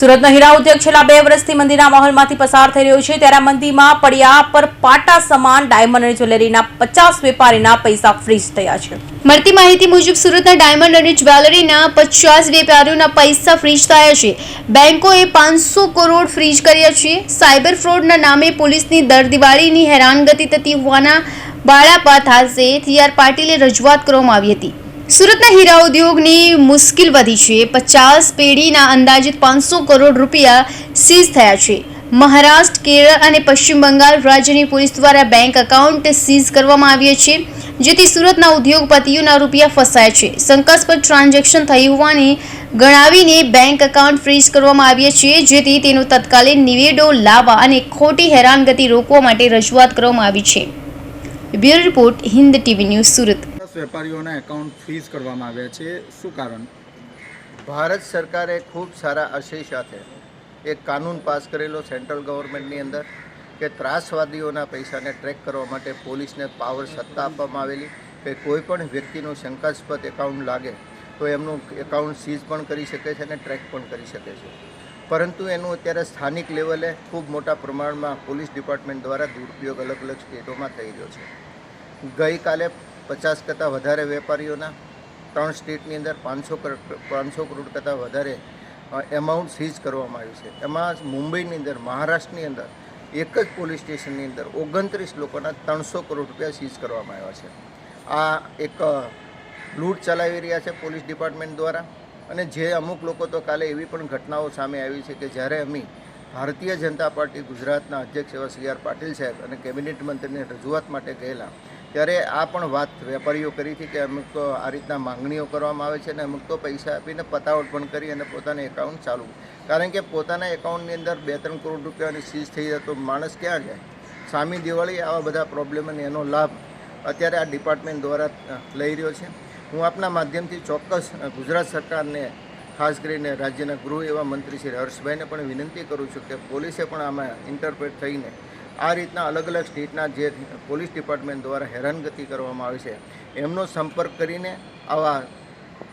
સુરતનો હીરા ઉદ્યોગ છેલ્લા બે વર્ષથી મંદિરના માહોલમાંથી પસાર થઈ રહ્યો છે. ત્યારે આ મંદીમાં પડ્યા પર પાટા સમાન ડાયમંડ અને જ્વેલરીના પચાસ વેપારીના પૈસા ફ્રીઝ થયા છે. મળતી માહિતી મુજબ સુરતના ડાયમંડ અને જ્વેલરીના પચાસ વેપારીઓના પૈસા ફ્રીઝ થયા છે. બેન્કોએ પાંચસો કરોડ ફ્રીઝ કર્યા છે. સાયબર ફ્રોડના નામે પોલીસની દરદિવાળીની હેરાનગતિ થતી હોવાના બાળાપા થાસે થીઆર પાટીલે રજૂઆત કરવામાં આવી હતી. સુરતના હીરા ઉદ્યોગની મુશ્કેલ વધી છે. પચાસ પેઢીના અંદાજિત પાંચસો કરોડ રૂપિયા સીઝ થયા છે. મહારાષ્ટ્ર, કેરળ અને પશ્ચિમ બંગાળ રાજ્યની પોલીસ દ્વારા બેંક એકાઉન્ટ સીઝ કરવામાં આવ્યા છે, જેથી સુરતના ઉદ્યોગપતિઓના રૂપિયા ફસાયા છે. શંકાસ્પદ ટ્રાન્ઝેક્શન થઈ હોવાની ગણાવીને બેંક એકાઉન્ટ ફ્રીઝ કરવામાં આવ્યા છે, જેથી તેનો તત્કાલીન નિવેડો લાવવા અને ખોટી હેરાનગતિ રોકવા માટે રજૂઆત કરવામાં આવી છે. Bureau report Hind TV news Surat. દસ વેપારીઓના એકાઉન્ટ ફ્રીઝ કરવામાં આવ્યા છે. શું કારણ? ભારત સરકારે ખૂબ સારા આશય સાથે એક કાનૂન પાસ કરેલો સેન્ટ્રલ ગવર્મેન્ટની અંદર કે ત્રાસવાદીઓના પૈસાને ટ્રેક કરવા માટે પોલીસને પાવર સત્તા આપવામાં આવેલી, કે કોઈ પણ વ્યક્તિનું શંકાસ્પદ એકાઉન્ટ લાગે તો એમનું એકાઉન્ટ સીઝ પણ કરી શકે છે અને ટ્રેક પણ કરી શકે છે. પરંતુ એનું અત્યારે સ્થાનિક લેવલે ખૂબ મોટા પ્રમાણમાં પોલીસ ડિપાર્ટમેન્ટ દ્વારા દુરુપયોગ અલગ અલગ સ્ટેટોમાં થઈ રહ્યો છે. ગઈકાલે પચાસ કરતાં વધારે વેપારીઓના, ત્રણ સ્ટેટની અંદર પાંચસો પાંચસો કરોડ કરતાં વધારે એમાઉન્ટ સીઝ કરવામાં આવ્યું છે. એમાં મુંબઈની અંદર, મહારાષ્ટ્રની અંદર, એક જ પોલીસ સ્ટેશનની અંદર ઓગણત્રીસ લોકોના ત્રણસો કરોડ રૂપિયા સીઝ કરવામાં આવ્યા છે. આ એક લૂંટ ચલાવી રહ્યા છે પોલીસ ડિપાર્ટમેન્ટ દ્વારા અને જે અમુક લોકો તો કાલે એવી પણ ઘટનાઓ સામે આવી છે કે જ્યારે અમે ભારતીય જનતા પાર્ટી ગુજરાતના અધ્યક્ષ એવા સી આર પાટીલ સાહેબ અને કેબિનેટ મંત્રીને રજૂઆત માટે ગયેલા ત્યારે આ પણ વાત વેપારીઓ કરી હતી કે અમુક તો આ રીતના માંગણીઓ કરવામાં આવે છે અને અમુક તો પૈસા આપીને પતાવટ પણ કરી અને પોતાના એકાઉન્ટ ચાલુ. કારણ કે પોતાના એકાઉન્ટની અંદર બે ત્રણ કરોડ રૂપિયાની સીઝ થઈ જાય તો માણસ ક્યાં જાય? સામી દિવાળી આવા બધા પ્રોબ્લેમ અને એનો લાભ અત્યારે આ ડિપાર્ટમેન્ટ દ્વારા લઈ રહ્યો છે. હું આપના માધ્યમથી ચોક્કસ ગુજરાત સરકારને, ખાસ કરીને રાજ્યના ગૃહ એવા મંત્રી શ્રી હર્ષભાઈને પણ વિનંતી કરું છું કે પોલીસે પણ આમાં ઇન્ટરપ્રેટ થઈને આ રીતના અલગ અલગ સ્ટેટના જે પોલીસ ડિપાર્ટમેન્ટ દ્વારા હેરાનગતિ કરવામાં આવે છે, એમનો સંપર્ક કરીને આવા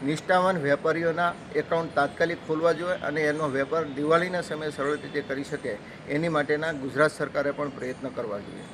નિષ્ઠાવાન વેપારીઓના એકાઉન્ટ તાત્કાલિક ખોલવા જોઈએ અને એનો વેપાર દિવાળીના સમયે સરળ રીતે કરી શકે, એની માટેના ગુજરાત સરકારે પણ પ્રયત્ન કરવા જોઈએ.